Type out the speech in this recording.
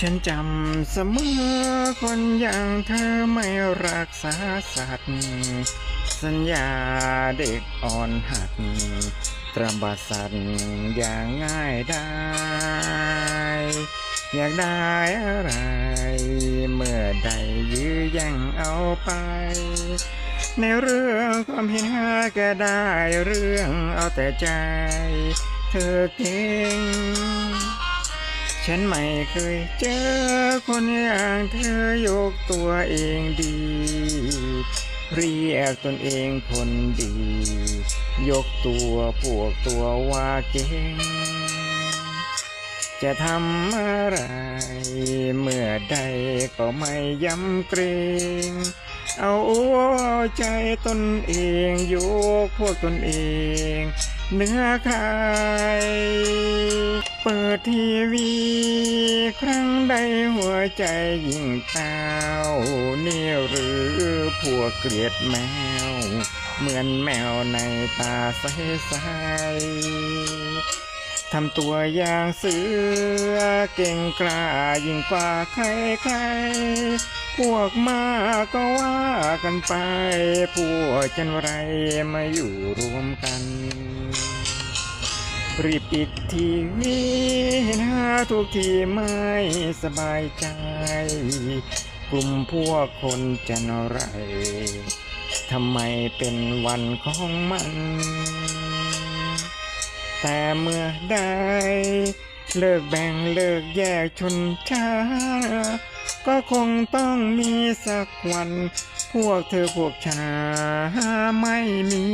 ฉันจำเสมอคนอย่างเธอไม่รักษาสัตว์สัญญาเด็กอ่อนหัดตรบาสัตว์อย่างง่ายได้ อยากได้อะไร เมื่อใดยื้อแย่งเอาไป ในเรื่องความเห็นหาก็ได้เรื่องเอาแต่ใจ เธอเก่ง ฉันไม่เคยเจอคนอย่างเธอยกตัวเองดี เรียกตนเองคนดี ยกตัวพวกตัวว่าเก่ง จะทำอะไร เมื่อใดก็ไม่ยำเกรง เอาเอาใจตนเองยกพวกตนเอง เนื้อใคร เปิดทีวี ครั้งใดหัวใจยิ่งเต้านี่หรือพวกเกลียดแมว เหมือนแมวในตาใสๆทำตัวอย่างเสือเก่งกล้ายิ่งกว่าใครๆพวกมาก็ว่ากันไป พวกจันไรมาอยู่รวมกัน รีบปิดทีวีนะทุกทีไม่สบายใจ กลุ่มพวกคนจันไรทำไมเป็นวันของมัน แต่เมื่อใดเลิกแบ่งเลิกแยกชนชาก็คงต้องมีสักวัน พวกเธอพวกฉันไม่มี